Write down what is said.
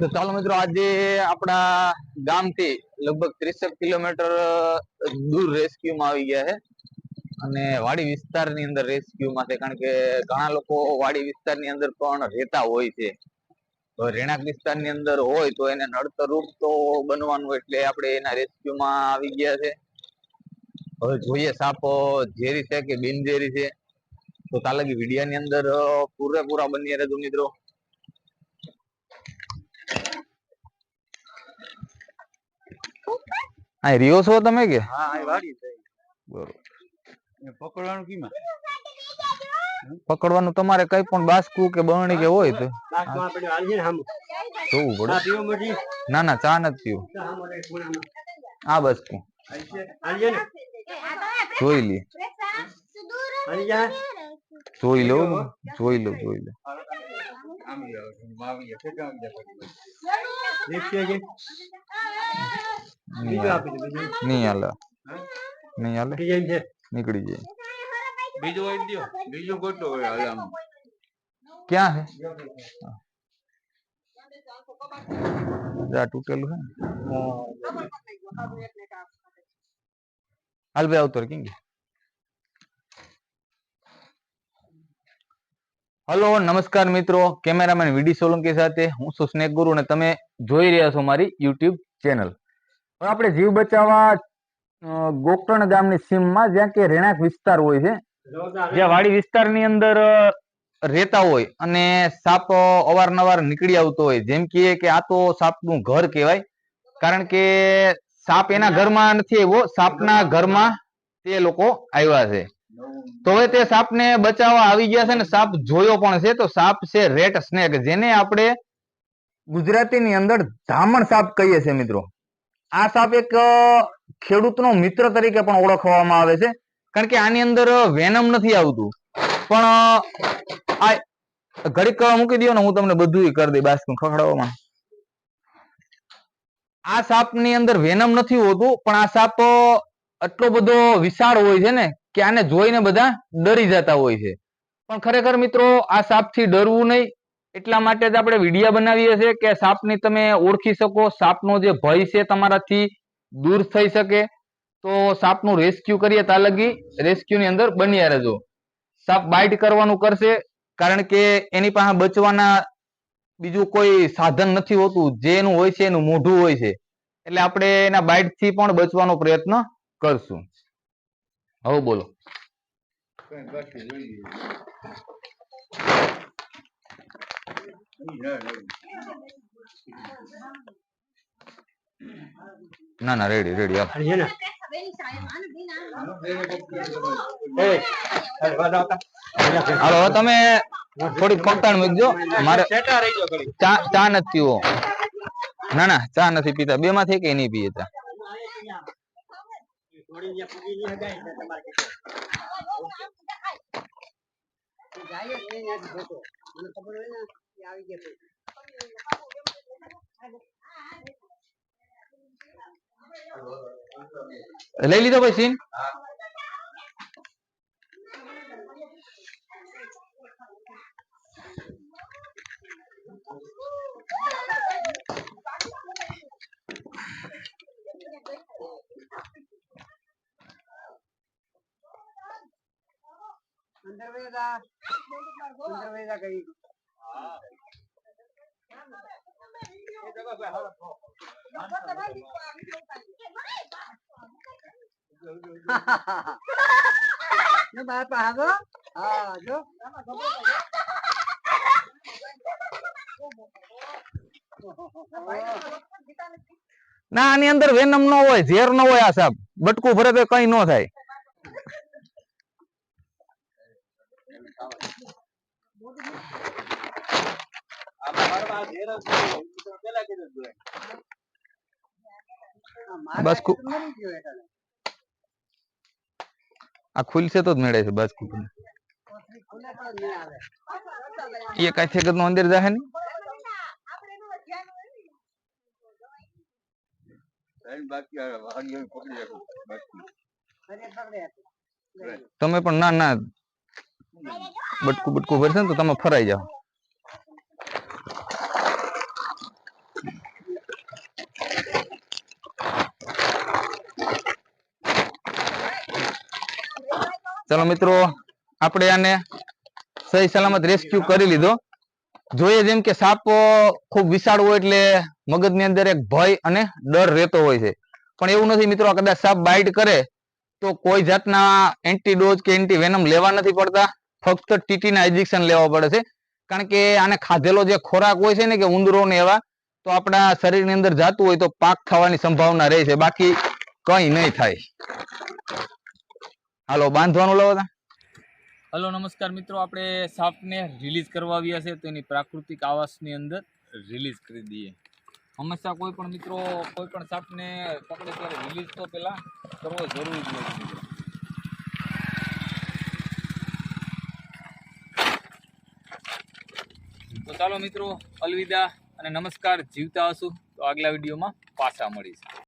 તો ચાલો મિત્રો, આજે આપણા ગામથી લગભગ ત્રીસેક કિલોમીટર દૂર રેસ્ક્યુમાં આવી ગયા છે. અને વાડી વિસ્તારની અંદર રેસ્ક્યુમાં છે, કારણ કે ઘણા લોકો વાડી વિસ્તારની અંદર પણ રહેતા હોય છે. તો રહેણાંક વિસ્તારની અંદર હોય તો એને નડતરરૂપ તો બનવાનું એટલે આપણે એના રેસ્ક્યુમાં આવી ગયા છે. હવે જોઈએ સાપ, ઝેરી છે કે બિનઝેરી છે? તો તાલગી વિડિયાની અંદર પૂરેપૂરા બની રહેજો મિત્રો. આ રિયો છો તમે કે? હા આ વાડી છે. બરોબર. પકડવાનું કીમાં? પકડવાનું તમારે કઈ પણ બાસકું કે બરણી કે હોય તો. જોવું પડે? ના ના ચા નથી પીવું. આ બસકું? જોઈ લે. જોઈ લો જોઈ લો જોઈ લો આમ જાઓ, આમ જાઓ, કેટલા આમ જાઓ. દેખીએ કે? નહીં બીજું હાલે. આપી દે, બીજું. નહીં હાલે હા? નહીં હાલે ડિઝાઇન છે. નીકળી જાય બીજું હોય ને દ્યો. બીજું ગોતો હોય હાલ આમ. ક્યાં છે જા તૂટેલું છે ને હાલ ભાઈ આવતો રે, કેમ કે હલો નમસ્કાર મિત્રો કેમેરામેન વીડી સોલંકી સાથે હું છું સ્નેક ગુરુ અને તમે જોઈ રહ્યા છો મારી યુટ્યુબ ચેનલ આપણે જીવ બચાવવા ગોકર્ણ ગામની સીમમાં જ્યાં કે રહેણાંક વિસ્તાર હોય છે. જ્યાં વાડી વિસ્તારની અંદર રહેતા હોય અને સાપ અવારનવાર નીકળી આવતો હોય. જેમ કે આ તો સાપનું ઘર કહેવાય. કારણ કે સાપ એના ઘરમાં નથી આવ્યો, સાપના ઘરમાં તે લોકો આવ્યા છે. તો હવે તે સાપને બચાવવા આવી ગયા છે ને સાપ જોયો પણ છે, તો સાપ છે રેટ સ્નેક, જેને આપણે ગુજરાતીની અંદર ધામણ સાપ કહીએ છીએ મિત્રો. આ સાપ એક ખેડૂતનો મિત્ર તરીકે પણ ઓળખવામાં આવે છે. કારણ કે આની અંદર વેનમ નથી આવતું. પણ આ ઘડીક મૂકી દો ને હું તમને બધું કરી દઈ બાસ્કું ખખડાવવામાં આ સાપની અંદર વેનમ નથી હોતું, પણ આ સાપ એટલો બધો વિશાળ હોય છે ને કે આને જોઈને બધા ડરી જતા હોય છે. પણ ખરેખર મિત્રો, આ સાપથી ડરવું નહીં. એટલા માટે આપણે વિડીયા બનાવીએ છીએ કે સાપની તમે ઓળખી શકો. સાપનો જે ભય છે તમારાથી દૂર થઈ શકે. તો સાપનું રેસ્ક્યુ કરીએ ત્યાં rescue ની અંદર બન્યા રહેજો. સાપ બાઇટ કરવાનું કરશે કારણ કે એની પાસે બચવાના બીજું કોઈ સાધન નથી હોતું. જે એનું હોય છે, એનું મોઢું હોય છે. એટલે આપણે એના બાઇટથી પણ બચવાનો પ્રયત્ન કરશું. હવે બોલો કઈ બાકી જોઈ લઈએ. ઈ ના, ના. રેડી રેડી હાલ હાલીએ ને? હાલ, તમે થોડીક પકતાણ મૂકજો મારે. ચા ચા નથી પીવો ના ના ચા નથી પીતા બે માંથી કઈ નહીં પીએ ચા નહીં. લઈ લીધો ભાઈ સીન ના, આની અંદર વેનમ નો હોય, ઝેર નો હોય આ સાહેબ. બટકું ભરે તો કઈ નો થાય આમાં મારવા ઘેર જ છે. ઈ તો પેલા કીધું હતું. બસ કુ- આ ખુલશે તો જ મેળે છે બસ કુ- એ કઈ થેગત નો અંદર જાહે ને ત્રણ બાકી આ વાડીઓ પકડી રાખો. બાકી. તમે પણ ના ના બટકું બટકું ભરશે ને તો તમે ફરાઈ જાઓ ચલો મિત્રો, આપણે આને સહી સલામત રેસ્ક્યુ કરી લીધો. જોઈએ જેમ કે સાપ ખૂબ વિશાળ હોય એટલે મગજની અંદર એક ભય અને ડર રહેતો હોય છે. પણ એવું નથી મિત્રો કદાચ સાપ બાઇટ કરે તો કોઈ જાતના એન્ટીડોઝ કે એન્ટી વેનમ લેવા નથી પડતા. ફક્ત ટીટીના ઇન્જેક્શન લેવા પડે છે. કારણ કે આને ખાધેલો જે ખોરાક હોય છે ને કે ઉંદરો ને એવા, તો આપણા શરીરની અંદર જાતું હોય તો પાક થવાની સંભાવના રહે છે. બાકી કંઈ નહીં થાય. હાલો, બાંધવાનું લાવો. હલો, નમસ્કાર મિત્રો. આપણે સાપને રિલીઝ કરવા આવ્યા છે, તો એની પ્રાકૃતિક આવાસની અંદર રિલીઝ કરી દઈએ. હંમેશા કોઈ પણ મિત્રો, કોઈ પણ સાપને પકડે ત્યારે રિલીઝ તો પહેલાં કરવો જરૂરી છે તો ચાલો મિત્રો, અલવિદા અને નમસ્કાર. જીવતા હશું. તો આગલા વિડીયોમાં પાછા મળીશું.